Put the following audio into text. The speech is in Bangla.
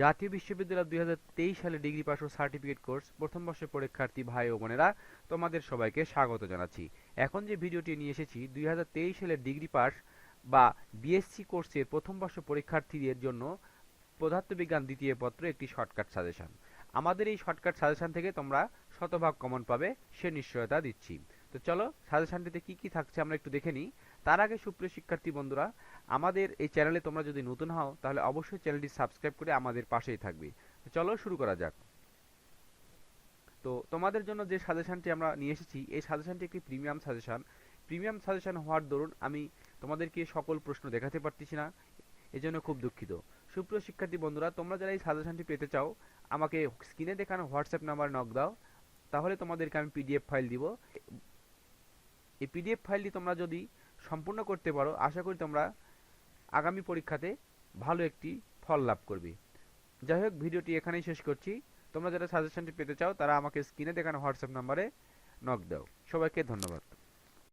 জাতীয় বিশ্ববিদ্যালয় দুই হাজার তেইশ সালে ডিগ্রি পাস ও সার্টিফিকেট কোর্স, প্রথম বর্ষের পরীক্ষার্থী ভাই ও বোনেরা তোমাদের সবাইকে স্বাগত জানাচ্ছি। এখন যে ভিডিওটি নিয়ে এসেছি, দুই হাজার তেইশ সালের ডিগ্রি পাস বা বিএসসি কোর্সের প্রথম বর্ষ পরীক্ষার্থীদের জন্য পদার্থবিজ্ঞান দ্বিতীয় পত্র একটি শর্টকাট সাজেশন আমাদের এই শর্টকাট সাজেশন থেকে তোমরা শতভাগ কমন পাবে, সে নিশ্চয়তা দিচ্ছি। তো চলো, সাজেশনটিতে কি কি থাকছে আমরা একটু দেখে নিই। তার আগে সুপ্রিয় শিক্ষার্থী বন্ধুরা, আমাদের এই চ্যানেলে তোমরা যদি নতুন হও, তাহলে অবশ্যই চ্যানেলটি সাবস্ক্রাইব করে আমাদের পাশেই থাকবে। তো চলো শুরু করা যাক। তো তোমাদের জন্য যে সাজেশনটি আমরা নিয়ে এসেছি, এই সাজেশনটি একটি প্রিমিয়াম সাজেশন। প্রিমিয়াম সাজেশন হওয়ার দরুন আমি তোমাদেরকে সকল প্রশ্ন দেখাতে পারতেছি না, এজন্য খুব দুঃখিত। সুপ্রিয় শিক্ষার্থী বন্ধুরা, তোমরা যারা এই সাজেশনটি পেতে চাও, আমাকে স্ক্রিনে দেখানো হোয়াটসঅ্যাপ নাম্বার নক দাও, তাহলে তোমাদেরকে আমি পিডিএফ ফাইল দিব। এই পিডিএফ ফাইলটি তোমরা যদি সম্পূর্ণ করতে পারো, আশা করি তোমরা আগামী পরীক্ষাতে ভালো একটি ফল লাভ করবে। যাই হোক, ভিডিওটি এখানেই শেষ করছি। তোমরা যারা সাজেশনটি পেতে চাও, তারা আমাকে স্ক্রিনে দেখানো হোয়াটসঅ্যাপ নাম্বারে নক দাও। সবাইকে ধন্যবাদ।